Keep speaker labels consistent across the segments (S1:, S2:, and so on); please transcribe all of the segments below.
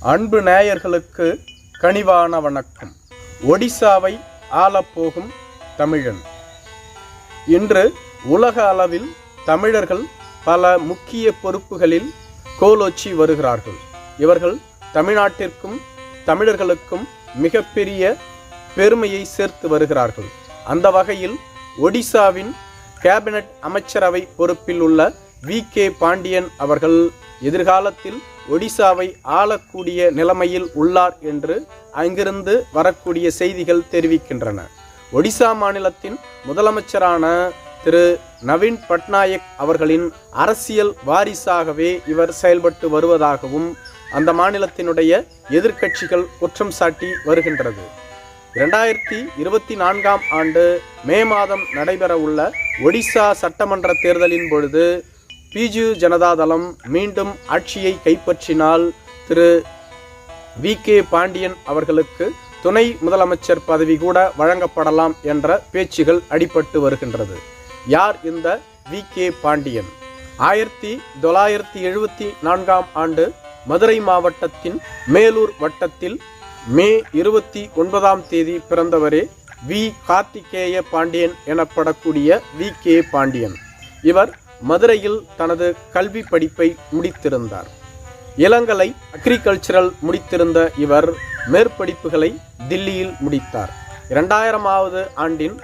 S1: அன்பு நேயர்களுக்கு கனிவான வணக்கம். ஒடிசாவை ஆளப்போகும் தமிழன். இன்று உலக அளவில் தமிழர்கள் பல முக்கிய பொறுப்புகளில் கோலோச்சி வருகிறார்கள். இவர்கள் தமிழ்நாட்டிற்கும் தமிழர்களுக்கும் மிகப்பெரிய பெருமையை சேர்த்து வருகிறார்கள். அந்த வகையில் ஒடிசாவின் கேபினட் அமைச்சரவை பொறுப்பில் உள்ள வி கே பாண்டியன் அவர்கள் எதிர்காலத்தில் ஒடிசாவை ஆளக்கூடிய நிலைமையில் உள்ளார் என்று அங்கிருந்து வரக்கூடிய செய்திகள் தெரிவிக்கின்றன. ஒடிசா மாநிலத்தின் முதலமைச்சரான திரு. நவீன் பட்நாயக் அவர்களின் அரசியல் வாரிசாகவே இவர் செயல்பட்டு வருவதாகவும் அந்த மாநிலத்தினுடைய எதிர்க்கட்சிகள் குற்றம் சாட்டி வருகின்றது. இரண்டாயிரத்தி இருபத்தி நான்காம் ஆண்டு மே மாதம் நடைபெறவுள்ள ஒடிசா சட்டமன்ற தேர்தலின் பொழுது பிஜு ஜனதாதளம் மீண்டும் ஆட்சியை கைப்பற்றினால் திரு வி. கே. பாண்டியன் அவர்களுக்கு துணை முதலமைச்சர் பதவி கூட வழங்கப்படலாம் என்ற பேச்சுகள் அடிபட்டு வருகின்றது. யார் இந்த வி. கே. பாண்டியன்? ஆயிரத்தி தொள்ளாயிரத்தி எழுபத்தி நான்காம் ஆண்டு மதுரை மாவட்டத்தின் மேலூர் வட்டத்தில் மே இருபத்தி ஒன்பதாம் தேதி பிறந்தவரே வி. கார்த்திகேய பாண்டியன் எனப்படக்கூடிய வி. கே. பாண்டியன். இவர் மதுரையில் தனது கல்வி படிப்பை முடித்திருந்தார். இளங்கலை அக்ரிகல்ச்சரல் முடித்திருந்த இவர் மேற்படிப்புகளை தில்லியில் முடித்தார். இரண்டாயிரமாவது ஆண்டின்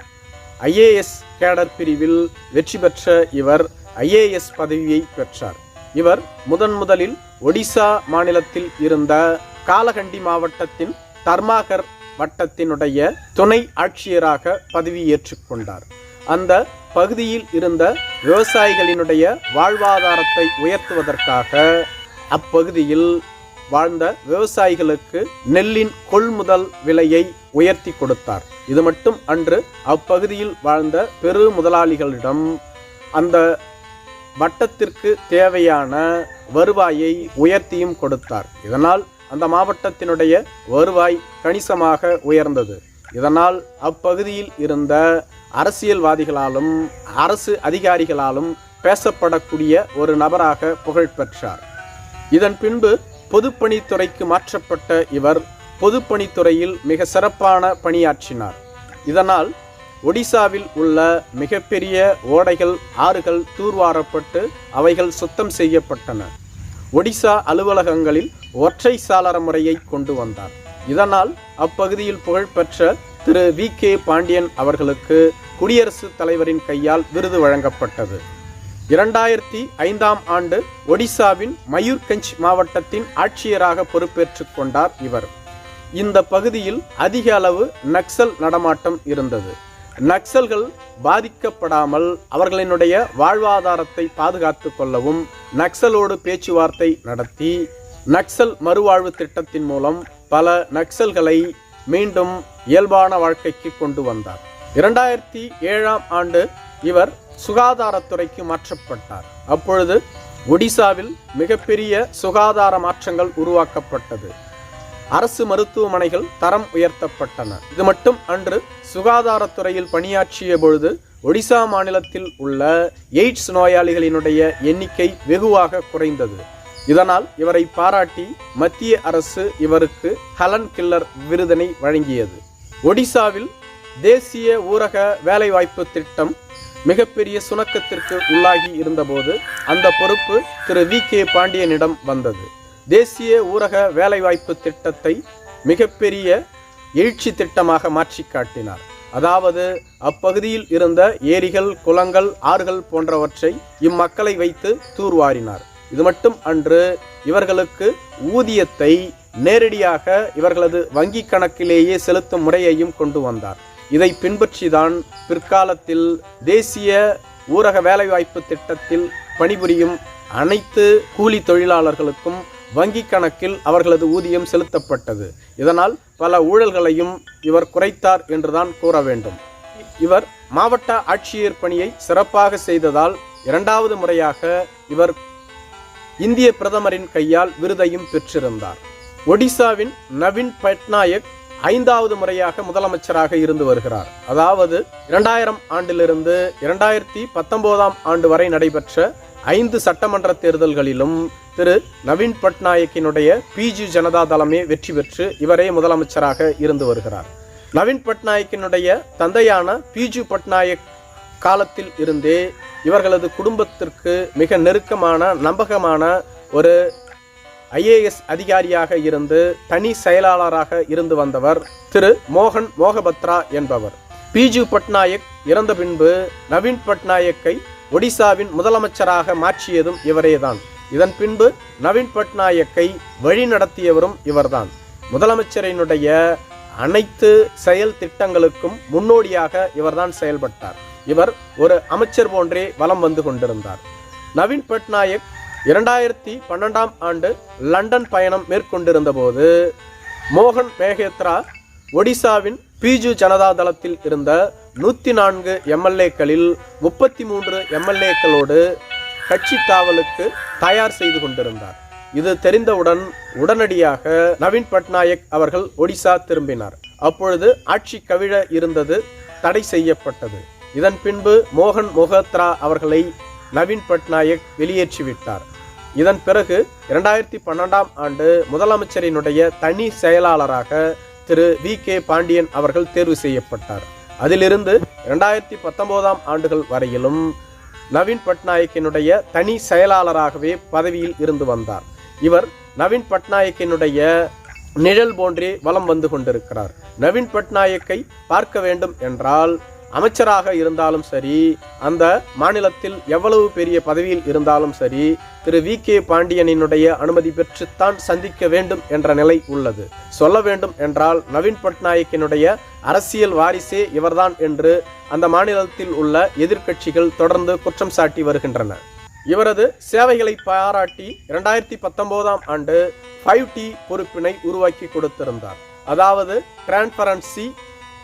S1: ஐஏஎஸ் கேடர் பிரிவில் வெற்றி பெற்ற இவர் ஐஏஎஸ் பதவியை பெற்றார். இவர் முதன் முதலில் ஒடிசா மாநிலத்தில் இருந்த காலகண்டி மாவட்டத்தின் தர்மாகர் வட்டத்தினுடைய துணை ஆட்சியராக பதவியேற்றுக் கொண்டார். அந்த பகுதியில் இருந்த விவசாயிகளினுடைய வாழ்வாதாரத்தை உயர்த்துவதற்காக அப்பகுதியில் வாழ்ந்த விவசாயிகளுக்கு நெல்லின் கொள்முதல் விலையை உயர்த்தி கொடுத்தார். இது மட்டும் அன்று அப்பகுதியில் வாழ்ந்த பெரு முதலாளிகளிடம் அந்த வட்டத்திற்கு தேவையான வருவாயை உயர்த்தியும் கொடுத்தார். இதனால் அந்த மாவட்டத்தினுடைய வருவாய் கணிசமாக உயர்ந்தது. இதனால் அப்பகுதியில் இருந்த அரசியல்வாதிகளாலும் அரசு அதிகாரிகளாலும் பேசப்படக்கூடிய ஒரு நபராக புகழ் பெற்றார். இதன் பின்பு பொதுப்பணித்துறைக்கு மாற்றப்பட்ட இவர் பொதுப்பணித்துறையில் மிக சிறப்பான பணியாற்றினார். இதனால் ஒடிசாவில் உள்ள மிகப்பெரிய ஓடைகள் ஆறுகள் தூர்வாரப்பட்டு அவைகள் சுத்தம் செய்யப்பட்டன. ஒடிசா அலுவலகங்களில் ஒற்றை சாளர முறையை கொண்டு வந்தார். இதனால் அப்பகுதியில் புகழ்பெற்ற திரு வி. கே. பாண்டியன் அவர்களுக்கு குடியரசுத் தலைவரின் கையால் விருது வழங்கப்பட்டது. இரண்டாயிரத்தி ஐந்தாம் ஆண்டு ஒடிசாவின் மயூர்கஞ்ச் மாவட்டத்தின் ஆட்சியராக பொறுப்பேற்றுக் கொண்டார் இவர். இந்த பகுதியில் அதிக அளவு நக்சல் நடமாட்டம் இருந்தது. நக்சல்கள் பாதிக்கப்படாமல் அவர்களினுடைய வாழ்வாதாரத்தை பாதுகாத்து கொள்ளவும் நக்சலோடு பேச்சுவார்த்தை நடத்தி நக்சல் மறுவாழ்வு திட்டத்தின் மூலம் பல நக்சல்களை மீண்டும் இயல்பான வாழ்க்கைக்கு கொண்டு வந்தார். இரண்டாயிரத்தி ஏழாம் ஆண்டு இவர் சுகாதாரத்துறைக்கு மாற்றப்பட்டார். அப்பொழுது ஒடிசாவில் மிகப்பெரிய சுகாதார மாற்றங்கள் உருவாக்கப்பட்டது. அரசு மருத்துவமனைகள் தரம் உயர்த்தப்பட்டன. இது மட்டும் அன்று சுகாதாரத்துறையில் பணியாற்றிய பொழுது ஒடிசா மாநிலத்தில் உள்ள எய்ட்ஸ் நோயாளிகளினுடைய எண்ணிக்கை வெகுவாக குறைந்தது. இதனால் இவரை பாராட்டி மத்திய அரசு இவருக்கு ஹலன் கில்லர் விருதினை வழங்கியது. ஒடிசாவில் தேசிய ஊரக வேலைவாய்ப்பு திட்டம் மிகப்பெரிய சுணக்கத்திற்கு உள்ளாகி இருந்தபோது அந்த பொறுப்பு திரு வி. கே. பாண்டியனிடம் வந்தது. தேசிய ஊரக வேலைவாய்ப்பு திட்டத்தை மிகப்பெரிய எழுச்சி திட்டமாக மாற்றி காட்டினார். அதாவது அப்பகுதியில் இருந்த ஏரிகள் குளங்கள் ஆறுகள் போன்றவற்றை இம்மக்களை வைத்து தூர்வாரினார். இது மட்டும் அன்று இவர்களுக்கு ஊதியத்தை நேரடியாக இவர்களது வங்கி கணக்கிலேயே செலுத்தும் முறையையும் கொண்டு வந்தார். இதை பின்பற்றிதான் பிற்காலத்தில் தேசிய ஊரக வேலைவாய்ப்பு திட்டத்தில் பணிபுரியும் அனைத்து கூலி தொழிலாளர்களுக்கும் வங்கி கணக்கில் அவர்களது ஊதியம் செலுத்தப்பட்டது. இதனால் பல ஊழல்களையும் இவர் குறைத்தார் என்றுதான் கூற வேண்டும். இவர் மாவட்ட ஆட்சியர் பணியை சிறப்பாக செய்ததால் இரண்டாவது முறையாக இவர் இந்திய பிரதமரின் கையால் விருதையும் பெற்றிருந்தார். ஒடிசாவின் நவீன் பட்நாயக் ஐந்தாவது முறையாக முதலமைச்சராக இருந்து வருகிறார். அதாவது இரண்டாயிரம் ஆண்டிலிருந்து இரண்டாயிரத்தி பத்தொன்பதாம் ஆண்டு வரை நடைபெற்ற ஐந்து சட்டமன்ற தேர்தல்களிலும் திரு நவீன் பட்நாயக்கினுடைய பிஜு ஜனதா தளமே வெற்றி பெற்று இவரே முதலமைச்சராக இருந்து வருகிறார். நவீன் பட்நாயக்கினுடைய தந்தையான பிஜு பட்நாயக் காலத்தில் இருந்தே இவர்களது குடும்பத்திற்கு மிக நெருக்கமான நம்பகமான ஒரு ஐஏஎஸ் அதிகாரியாக இருந்து தனி செயலாளராக இருந்து வந்தவர் திரு மோகன் மோகபத்ரா என்பவர். பிஜு பட்நாயக் இறந்த பின்பு நவீன் பட்நாயக்கை ஒடிசாவின் முதலமைச்சராக மாற்றியதும் இவரேதான். இதன் பின்பு நவீன் பட்நாயக்கை வழிநடத்தியவரும் இவர்தான். முதலமைச்சரினுடைய அனைத்து செயல் திட்டங்களுக்கும் முன்னோடியாக இவர்தான் செயல்பட்டார். இவர் ஒரு அமைச்சர் போன்றே வலம் வந்து கொண்டிருந்தார். நவீன் பட்நாயக் இரண்டாயிரத்தி பன்னெண்டாம் ஆண்டு லண்டன் பயணம் மேற்கொண்டிருந்த போது மோகன் மேகேத்ரா ஒடிசாவின் பிஜு ஜனதா தளத்தில் இருந்த நூற்றி நான்கு எம்எல்ஏக்களில் முப்பத்தி மூன்று எம்எல்ஏக்களோடு கட்சி தாவலுக்கு தயார் செய்து கொண்டிருந்தார். இது தெரிந்தவுடன் உடனடியாக நவீன் பட்நாயக் அவர்கள் ஒடிசா திரும்பினார். அப்பொழுது ஆட்சி கவிழ இருந்தது தடை செய்யப்பட்டது. இதன் பின்பு மோகன் மொஹத்ரா அவர்களை நவீன் பட்நாயக் வெளியேற்றிவிட்டார். இதன் பிறகு இரண்டாயிரத்தி பன்னெண்டாம் ஆண்டு முதலமைச்சரினுடைய தனி செயலாளராக திரு வி கே பாண்டியன் அவர்கள் தேர்வு செய்யப்பட்டார். அதிலிருந்து இரண்டாயிரத்தி பத்தொன்பதாம் ஆண்டுகள் வரையிலும் நவீன் பட்நாயக்கினுடைய தனி செயலாளராகவே பதவியில் இருந்து வந்தார். இவர் நவீன் பட்நாயக்கினுடைய நிழல் போன்றே வலம் வந்து கொண்டிருக்கிறார். நவீன் பட்நாயக்கை பார்க்க வேண்டும் என்றால் அமைச்சராக இருந்தாலும் சரி அந்த மாநிலத்தில் எவ்வளவு பெரிய பதவியில் இருந்தாலும் சரி திரு வி. கே. பாண்டியனினுடைய அனுமதி பெற்றுத்தான் சந்திக்க வேண்டும் என்ற நிலை உள்ளது. சொல்ல வேண்டும் என்றால் நவீன் பட்நாயக்கினுடைய அரசியல் வாரிசே இவர்தான் என்று அந்த மாநிலத்தில் உள்ள எதிர்க்கட்சிகள் தொடர்ந்து குற்றம் சாட்டி வருகின்றன. இவரது சேவைகளை பாராட்டி இரண்டாயிரத்தி பத்தொன்பதாம் ஆண்டு ஃபைவ் டி பொறுப்பினை உருவாக்கி கொடுத்திருந்தார். அதாவது transparency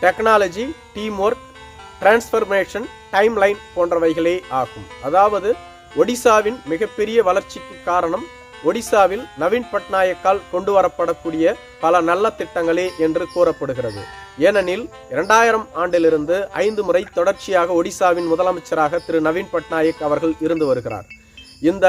S1: technology team work transformation timeline போன்றவைகளே ஆகும். அதாவது ஒடிசாவின் மிகப்பெரிய வளர்ச்சிக்கு காரணம் ஒடிசாவில் நவீன் பட்நாயக்கால் கொண்டு வரப்படக்கூடிய பல நல்ல திட்டங்களே என்று கூறப்படுகிறது. ஏனெனில் இரண்டாயிரம் ஆண்டிலிருந்து ஐந்து முறை தொடர்ச்சியாக ஒடிசாவின் முதலமைச்சராக திரு நவீன் பட்நாயக் அவர்கள் இருந்து வருகிறார். இந்த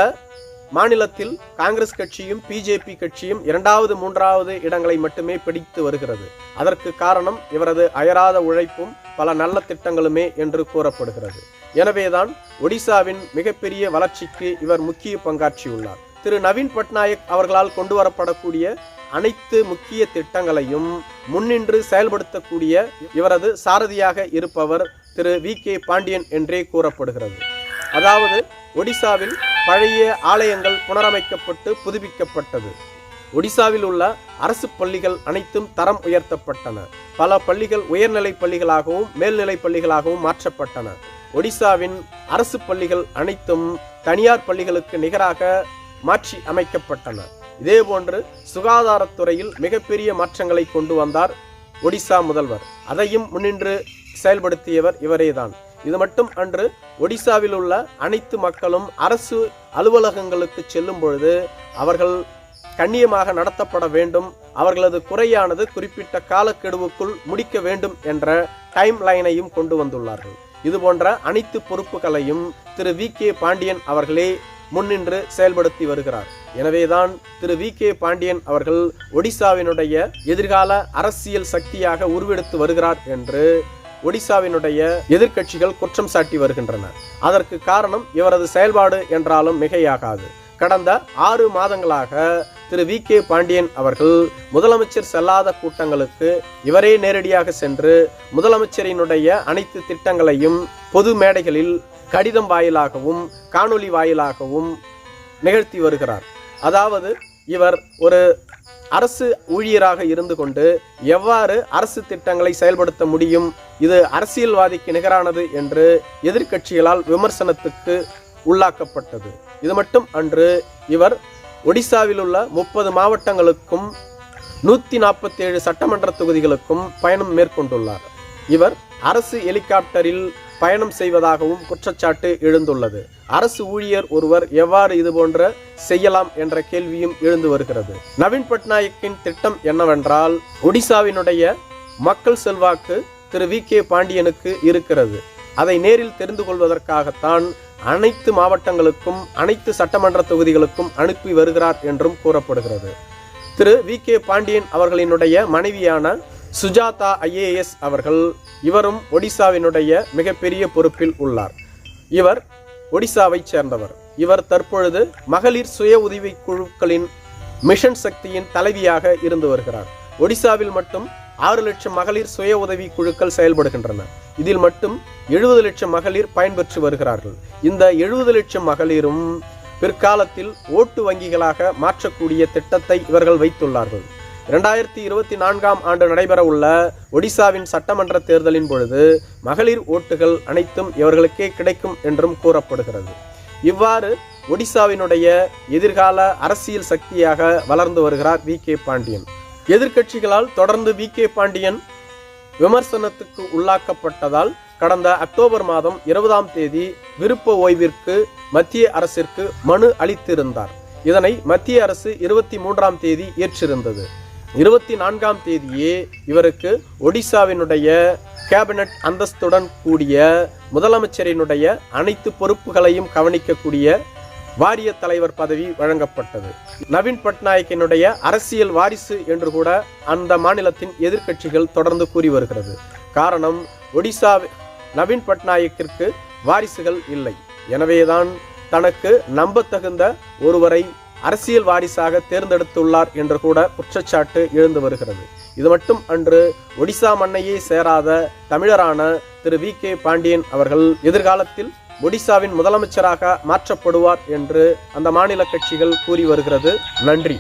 S1: மாநிலத்தில் காங்கிரஸ் கட்சியும் பிஜேபி கட்சியும் இரண்டாவது மூன்றாவது இடங்களை மட்டுமே பிடித்து வருகிறது. அதற்கு காரணம் இவரது அயராத உழைப்பும் பல நல்ல திட்டங்களுமே என்று கூறப்படுகிறது. எனவேதான் ஒடிசாவின் மிகப்பெரிய வளர்ச்சிக்கு இவர் முக்கிய பங்காற்றியுள்ளார். திரு. நவீன் பட்நாயக் அவர்களால் கொண்டு வரப்படக்கூடிய அனைத்து முக்கிய திட்டங்களையும் முன்னின்று செயல்படுத்தக்கூடிய இவரது சாரதியாக இருப்பவர் திரு. வி. கே. பாண்டியன் என்றே கூறப்படுகிறது. அதாவது ஒடிசாவில் பழைய ஆலயங்கள் புனரமைக்கப்பட்டு புதுப்பிக்கப்பட்டது. ஒடிசாவில் உள்ள அரசு பள்ளிகள் அனைத்தும் தரம் உயர்த்தப்பட்டன. பல பள்ளிகள் உயர்நிலை பள்ளிகளாகவும் மேல்நிலை பள்ளிகளாகவும் மாற்றப்பட்டன. ஒடிசாவின் அரசு பள்ளிகள் அனைத்தும் தனியார் பள்ளிகளுக்கு நிகராக மாற்றி அமைக்கப்பட்டன. இதேபோன்று சுகாதாரத்துறையில் மிகப்பெரிய மாற்றங்களை கொண்டு வந்தார் ஒடிசா முதல்வர். அதையும் முன்னின்று செயல்படுத்தியவர் இவரேதான். இது மட்டும் அன்று ஒடிசாவில் உள்ள அனைத்து மக்களும் அரசு அலுவலகங்களுக்கு செல்லும் பொழுது அவர்கள் கண்ணியமாக நடத்தப்பட வேண்டும். அவர்களது குறையானது குறிப்பிட்ட காலக்கெடுவுக்குள் முடிக்க வேண்டும் என்ற டைம் லைனையும் கொண்டு வந்துள்ளார்கள். இது போன்ற அனைத்து பொறுப்புகளையும் திரு வி. கே. பாண்டியன் அவர்களே முன்னின்று செயல்படுத்தி வருகிறார். எனவேதான் திரு வி. கே. பாண்டியன் அவர்கள் ஒடிசாவினுடைய எதிர்கால அரசியல் சக்தியாக உருவெடுத்து வருகிறார் என்று ஒடிசாவினுடைய எதிர்க்கட்சிகள் குற்றம் சாட்டி வருகின்றன. அதற்கு காரணம் இவரது செயல்பாடு என்றாலும் மிகையாகாது. கடந்த ஆறு மாதங்களாக திரு வி கே பாண்டியன் அவர்கள் முதலமைச்சர் செல்லாத கூட்டங்களுக்கு இவரே நேரடியாக சென்று முதலமைச்சரினுடைய அனைத்து திட்டங்களையும் பொது மேடைகளில் கடிதம் வாயிலாகவும் காணொளி வாயிலாகவும் நிகழ்த்தி வருகிறார். அதாவது இவர் ஒரு அரசு ஊழியராக இருந்து கொண்டு எவ்வாறு அரசு திட்டங்களை செயல்படுத்த முடியும்? இது அரசியல்வாதிக்கு நிகரானது என்று எதிர்க்கட்சிகளால் விமர்சனத்துக்கு உள்ளாக்கப்பட்டது. இது மட்டும் அன்று இவர் ஒடிசாவில் உள்ள முப்பது மாவட்டங்களுக்கும் நூற்றி நாற்பத்தேழு சட்டமன்ற தொகுதிகளுக்கும் பயணம் மேற்கொண்டுள்ளார். இவர் அரசு ஹெலிகாப்டரில் பயணம் செய்வதாகவும் குற்றச்சாட்டு எழுந்துள்ளது. அரசு ஊழியர் ஒருவர் எவ்வாறு இது போன்ற செய்யலாம் என்ற கேள்வியும் எழுந்து வருகிறது. நவீன் பட்நாயக்கின் திட்டம் என்னவென்றால் ஒடிசாவினுடைய மக்கள் செல்வாக்கு திரு வி. கே. பாண்டியனுக்கு இருக்கிறது. அதை நேரில் தெரிந்து கொள்வதற்காகத்தான் அனைத்து மாவட்டங்களுக்கும் அனைத்து சட்டமன்ற தொகுதிகளுக்கும் அனுப்பி வருகிறார் என்றும் கூறப்படுகிறது. திரு வி. கே. பாண்டியன் அவர்களினுடைய மனைவியான சுஜாதா ஐஏஎஸ் அவர்கள் இவரும் ஒடிசாவினுடைய மிகப்பெரிய பொறுப்பில் உள்ளார். இவர் ஒடிசாவைச் சேர்ந்தவர். இவர் தற்பொழுது மகளிர் சுய உதவி குழுக்களின் மிஷன் சக்தியின் தலைவியாக இருந்து வருகிறார். ஒடிசாவில் மட்டும் ஆறு லட்சம் மகளிர் சுய உதவி குழுக்கள் செயல்படுகின்றன. இதில் மட்டும் எழுபது லட்சம் மகளிர் பயன்பெற்று வருகிறார்கள். இந்த எழுபது லட்சம் மகளிரும் பிற்காலத்தில் ஓட்டு வங்கிகளாக மாற்றக்கூடிய திட்டத்தை இவர்கள் வைத்துள்ளார்கள். இரண்டாயிரத்தி இருபத்தி நான்காம் ஆண்டு நடைபெறவுள்ள ஒடிசாவின் சட்டமன்ற தேர்தலின் பொழுது மகளிர் ஓட்டுகள் அனைத்தும் இவர்களுக்கே கிடைக்கும் என்றும் கூறப்படுகிறது. இவ்வாறு ஒடிசாவினுடைய எதிர்கால அரசியல் சக்தியாக வளர்ந்து வருகிறார் வி. கே. பாண்டியன். எதிர்க்கட்சிகளால் தொடர்ந்து வி. கே. பாண்டியன் விமர்சனத்துக்கு உள்ளாக்கப்பட்டதால் கடந்த அக்டோபர் மாதம் இருபதாம் தேதி விருப்ப ஓய்விற்கு மத்திய அரசிற்கு மனு அளித்திருந்தார். இதனை மத்திய அரசு இருபத்தி மூன்றாம் தேதி ஏற்றிருந்தது. இருபத்தி நான்காம் தேதியே இவருக்கு ஒடிசாவினுடைய கேபினட் அந்தஸ்துடன் கூடிய முதலமைச்சரினுடைய அனைத்து பொறுப்புகளையும் கவனிக்கக்கூடிய வாரிய தலைவர் பதவி வழங்கப்பட்டது. நவீன் பட்நாயக்கினுடைய அரசியல் வாரிசு என்று கூட அந்த மாநிலத்தின் எதிர்க்கட்சிகள் தொடர்ந்து கூறி வருகிறது. காரணம் ஒடிசா நவீன் பட்நாயக்கிற்கு வாரிசுகள் இல்லை. எனவேதான் தனக்கு நம்பத்தகுந்த ஒருவரை அரசியல் வாரிசாக தேர்ந்தெடுத்துள்ளார் என்று கூட குற்றச்சாட்டு எழுந்து வருகிறது. இது மட்டும் அன்று ஒடிசா மண்ணையே சேராத தமிழரான திரு வி கே பாண்டியன் அவர்கள் எதிர்காலத்தில் ஒடிசாவின் முதலமைச்சராக மாற்றப்படுவார் என்று அந்த மாநில கட்சிகள் கூறி வருகிறது. நன்றி.